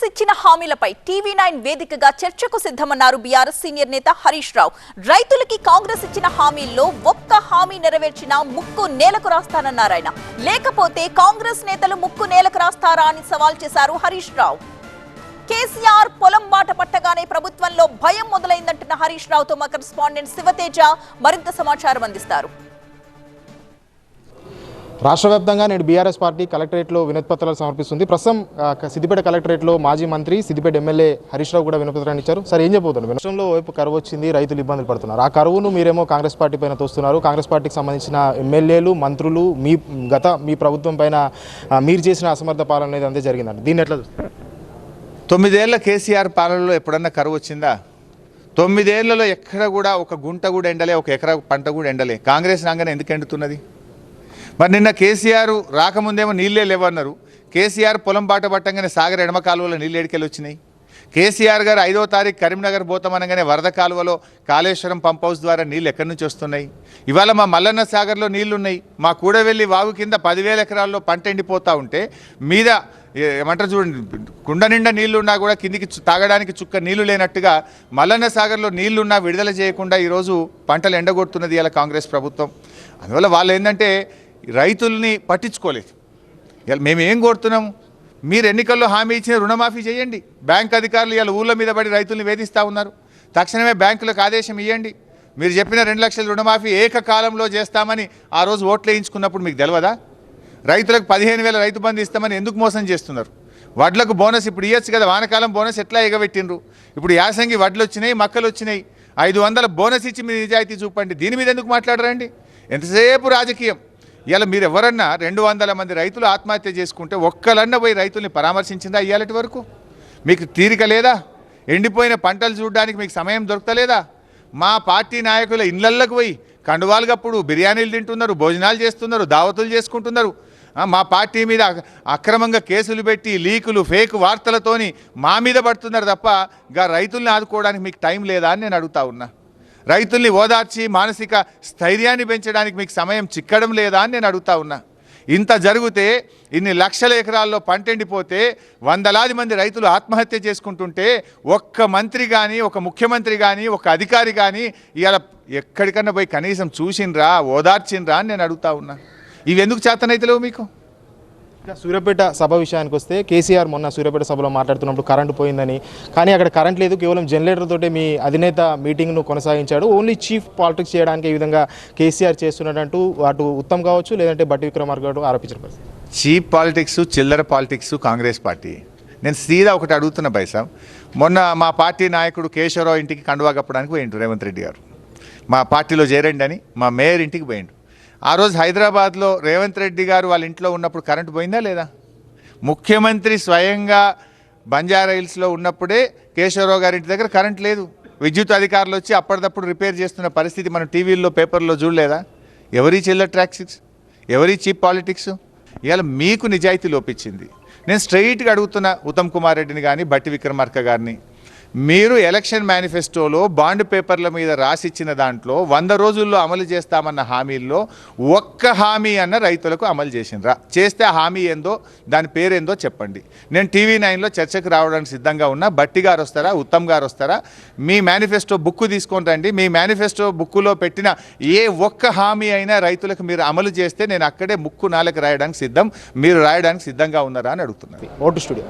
కాంగ్రెస్ ఇచ్చిన హామీలపై TV nine వేదికగా చర్చకు సిద్ధమన్నారు బీఆర్ఎస్ సీనియర్ నేత హరీష్ రావు. రైతులకి కాంగ్రెస్ ఇచ్చిన హామీల్లో ఒక్క హామీ నెరవేర్చినా ముక్కు నేలకు రాస్తానన్నారు ఆయన. లేకపోతే కాంగ్రెస్ నేతలు ముక్కు నేలకు రాస్తారా అని సవాల్ చేశారు హరీష్ రావు. కేసీఆర్ పొలం బాట పట్టగానే ప్రభుత్వంలో భయం మొదలైందంటున్న హరీష్ రావుతో మా కరెస్పాండెంట్ శివతేజ మరింత సమాచారం అందిస్తారు. రాష్ట్ర వ్యాప్తంగా నేడు బీఆర్ఎస్ పార్టీ కలెక్టరేట్లో వినతిపత్రాలు సమర్పిస్తుంది. ప్రస్తుతం సిద్దిపేట కలెక్టరేట్లో మాజీ మంత్రి సిద్దిపేట ఎమ్మెల్యే హరీష్ రావు కూడా వినతిపత్రాన్ని ఇచ్చారు. సార్ ఏం చెప్పబోతున్నారు? రాష్ట్రంలో వైపు కరువు వచ్చింది రైతులు ఇబ్బందులు పడుతున్నారు. ఆ కరువును మీరేమో కాంగ్రెస్ పార్టీ పైన తోస్తున్నారు. కాంగ్రెస్ పార్టీకి సంబంధించిన ఎమ్మెల్యేలు మంత్రులు మీ గత మీ ప్రభుత్వం పైన మీరు చేసిన అసమర్థ పాలన అనేది అంతే జరిగిందండి. దీన్ని ఎట్లా తొమ్మిదేళ్ళ కేసీఆర్ పాలనలో ఎప్పుడన్నా కరువు వచ్చిందా? తొమ్మిదేళ్ళలో ఎక్కడ కూడా ఒక గుంట కూడా ఎండలే ఒక ఎకరా పంట కూడా ఎండలే. కాంగ్రెస్ రాగానే ఎందుకు ఎండుతున్నది? మరి నిన్న కేసీఆర్ రాకముందేమో నీళ్ళే లేవన్నారు. కేసీఆర్ పొలం బాట పట్టంగానే సాగర్ ఎడమ కాలువలో నీళ్ళు ఎడికెళ్ళి వచ్చినాయి కేసీఆర్ గారు ఐదో తారీఖు కరీంనగర్ పోతామనగానే వరద కాలువలో కాళేశ్వరం పంప్ హౌస్ ద్వారా నీళ్ళు ఎక్కడి నుంచి వస్తున్నాయి? ఇవాళ మా మల్లన్న సాగర్లో నీళ్ళున్నాయి. మా కూడవెల్లి వాగు కింద పదివేల ఎకరాల్లో పంట ఎండిపోతూ ఉంటే మీద ఏమంటారు చూడండి కుండ నిండా నీళ్ళున్నా కూడా కిందికి తాగడానికి చుక్క నీళ్ళు లేనట్టుగా మల్లన్న సాగర్లో నీళ్ళున్నా విడుదల చేయకుండా ఈరోజు పంటలు ఎండగొడుతున్నది ఇలా కాంగ్రెస్ ప్రభుత్వం. అందువల్ల వాళ్ళు ఏంటంటే రైతుల్ని పట్టించుకోలేదు. మేము ఏం కోరుతున్నాము మీరు ఎన్నికల్లో హామీ ఇచ్చిన రుణమాఫీ చేయండి. బ్యాంక్ అధికారులు ఇవాళ ఊళ్ళ మీద పడి రైతుల్ని వేధిస్తూ ఉన్నారు. తక్షణమే బ్యాంకులకు ఆదేశం ఇవ్వండి మీరు చెప్పిన రెండు లక్షల రుణమాఫీ ఏకకాలంలో చేస్తామని ఆ రోజు ఓట్లు వేయించుకున్నప్పుడు మీకు తెలియదా రైతులకు పదిహేను వేల రైతు బంధు ఇస్తామని ఎందుకు మోసం చేస్తున్నారు? వడ్లకు బోనస్ ఇప్పుడు ఇవ్వచ్చు కదా వానకాలం బోనస్ ఎట్లా ఎగబెట్టిండ్రు? ఇప్పుడు యాసంగి వడ్లు వచ్చినాయి మక్కలు వచ్చినాయి. ఐదు వందల బోనస్ ఇచ్చి మీ నిజాయితీ చూపండి. దీని మీద ఎందుకు మాట్లాడరండి? ఎంతసేపు రాజకీయం? ఇలా మీరు ఎవరన్నా రెండు వందల మంది రైతులు ఆత్మహత్య చేసుకుంటే ఒక్కలన్న పోయి రైతుల్ని పరామర్శించిందా ఇయ్యాలటి వరకు? మీకు తీరిక లేదా? ఎండిపోయిన పంటలు చూడడానికి మీకు సమయం దొరకలేదా? మా పార్టీ నాయకుల ఇళ్ళల్లోకి పోయి కండువాలుగప్పుడు బిర్యానీలు తింటున్నారు భోజనాలు చేస్తున్నారు దావతులు చేసుకుంటున్నారు. మా పార్టీ మీద అక్రమంగా కేసులు పెట్టి లీకులు ఫేక్ వార్తలతోని మా మీద పడుతున్నారు తప్ప గా రైతుల్ని ఆదుకోవడానికి మీకు టైం లేదా అని నేను అడుగుతా ఉన్నా. రైతుల్ని ఓదార్చి మానసిక స్థైర్యాన్ని పెంచడానికి మీకు సమయం చిక్కడం లేదా అని నేను అడుగుతా ఉన్నా. ఇంత జరిగితే ఇన్ని లక్షల ఎకరాల్లో పంట ఎండిపోతే వందలాది మంది రైతులు ఆత్మహత్య చేసుకుంటుంటే ఒక్క మంత్రి కానీ ఒక ముఖ్యమంత్రి కానీ ఒక అధికారి కానీ ఇలా ఎక్కడికన్నా పోయి కనీసం చూసిండ్రా ఓదార్చిండ్రా అని నేను అడుగుతా ఉన్నా. ఇవి ఎందుకు చేతనైతలేవు మీకు? సూర్యాపేట సభ విషయానికి వస్తే కేసీఆర్ మొన్న సూర్యాపేట సభలో మాట్లాడుతున్నప్పుడు కరెంటు పోయిందని. కానీ అక్కడ కరెంట్ లేదు కేవలం జనరేటర్ తోటే మీ అధినేత మీటింగ్ను కొనసాగించాడు. ఓన్లీ చీఫ్ పాలిటిక్స్ చేయడానికి ఈ విధంగా కేసీఆర్ చేస్తున్నాడంటూ అటు ఉత్తమ్ కావచ్చు లేదంటే బట్టి విక్రమార్క గారు ఆరోపించిన పరిస్థితి. పాలిటిక్స్ చిల్లర పాలిటిక్స్ కాంగ్రెస్ పార్టీ. నేను సీదా ఒకటి అడుగుతున్న పైసా మొన్న మా పార్టీ నాయకుడు కేశవరావు ఇంటికి కండువా కప్పడానికి పోయిండు రేవంత్ రెడ్డి గారు. మా పార్టీలో చేరండి అని మా మేయర్ ఇంటికి పోయిండు. ఆ రోజు హైదరాబాద్లో రేవంత్ రెడ్డి గారు వాళ్ళ ఇంట్లో ఉన్నప్పుడు కరెంటు పోయిందా లేదా? ముఖ్యమంత్రి స్వయంగా బంజారా హిల్స్లో ఉన్నప్పుడే కేశవరావు గారి ఇంటి దగ్గర కరెంట్ లేదు. విద్యుత్ అధికారులు వచ్చి అప్పటిదప్పుడు రిపేర్ చేస్తున్న పరిస్థితి మనం టీవీల్లో పేపర్లో చూడలేదా? ఎవరి చిల్లర్ ట్రాక్సిక్స్? ఎవరి చీప్ పాలిటిక్స్? ఇవాళ మీకు నిజాయితీ లోపించింది నేను స్ట్రైట్గా అడుగుతున్న ఉత్తమ్ కుమార్ రెడ్డిని కానీ బట్టి విక్రమార్క గారిని మీరు ఎలక్షన్ మేనిఫెస్టోలో బాండ్ పేపర్ల మీద రాసిచ్చిన దాంట్లో వంద రోజుల్లో అమలు చేస్తామన్న హామీల్లో ఒక్క హామీ అన్న రైతులకు అమలు చేసిండ్రా. చేస్తే ఆ హామీ ఏందో దాని పేరేందో చెప్పండి. నేను టీవీ నైన్లో చర్చకు రావడానికి సిద్ధంగా ఉన్నా. బట్టి గారు వస్తారా ఉత్తమ్ గారు వస్తారా? మీ మేనిఫెస్టో బుక్ తీసుకొని రండి. మీ మేనిఫెస్టో బుక్కులో పెట్టిన ఏ ఒక్క హామీ అయినా రైతులకు మీరు అమలు చేస్తే నేను అక్కడే ముక్కు నాలుగు రాయడానికి సిద్ధం. మీరు రాయడానికి సిద్ధంగా ఉన్నారా అని అడుగుతున్నాను ఓటు స్టూడియో.